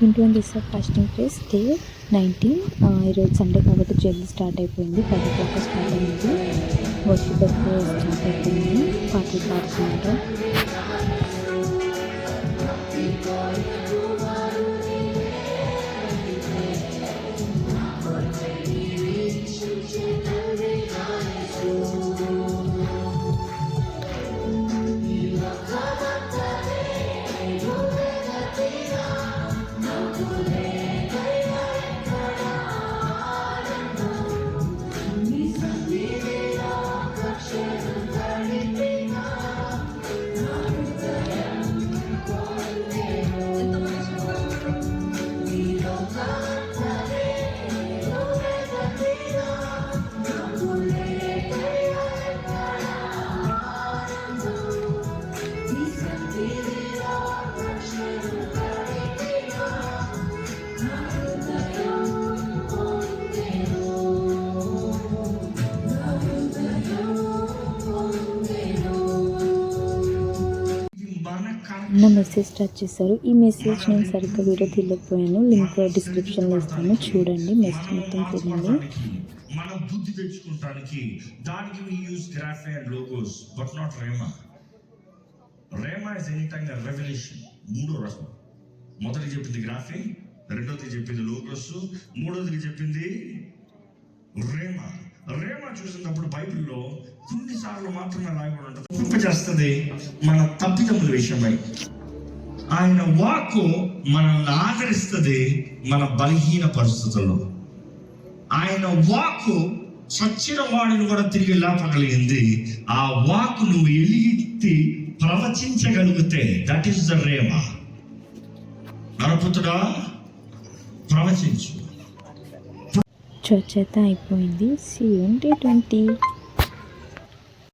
Twenty one days of fasting place day nineteen ఈరోజు Sunday కాబట్టి జల్దీ స్టార్ట్ అయిపోయింది. పది గంటలకు స్టార్ట్ అయింది. వర్షిప్ స్టార్ట్ అయిపోయింది. పాటలు పాడుతున్నారు నా మెసేజ్ స్టార్ట్ చేశారు. ఈ మెసేజ్ నేను సరిగ్గా వీడియో తీయలేకపోయాను. లింక్ డిస్క్రిప్షన్లో ఇస్తాను. చూడండి. మెసేజ్ మొత్తం చూడండి. మన బుద్ధి తెచ్చుకుంటానికి దానికి we use గ్రాఫే and logos but not rhema rhema is any time revolution మూడో రకం మొదటి చెప్పింది గ్రాఫే రెండోది చెప్పింది లోగోస్ మూడోది చెప్పింది రేమా రేమా చూసినప్పుడు బైబిల్లో కొన్నిసార్లు మాత్రమే రాయబడి ఉంటుంది. చేస్తుంది మన తప్పిదముల విషయమై. ఆయన వాక్కు మనల్ని ఆదరిస్తుంది మన బలహీన పరిస్థితుల్లో ఆయన వాక్కు చచ్చిన వాడిని కూడా తిరిగి లేపగలిగింది. ఆ వాక్ నువ్వు ఎలిగి ప్రవచించగలిగితే దట్ ఈస్ ద రేమ నరపుతుడా ప్రవచించు. చర్చ్ అయితే అయిపోయింది సి డే ట్వంటీ